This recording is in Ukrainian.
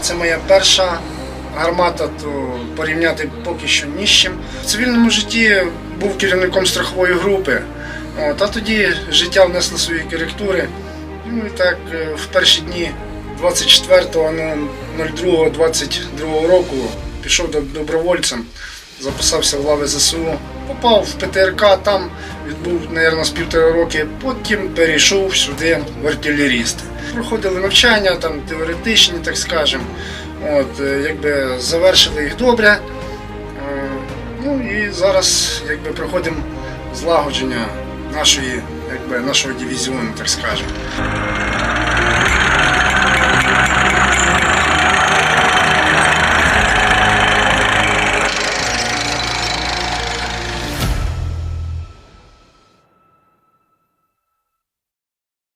Це моя перша гармата, то порівняти поки що ні з чим. В цивільному житті був керівником страхової групи, От, а тоді життя внесло свої коректури. Ну і так, е, в перші дні 24.02.22 року пішов добровольцем, записався в лави ЗСУ, попав в ПТРК, там відбув, мабуть, з півтора роки, потім перейшов сюди в артилерісти. Проходили навчання, там теоретичні, так скажемо. Е, якби завершили їх добре. Е, Ну і зараз якби проходимо злагодження нашої, якби, нашого дивізіону, так скажемо.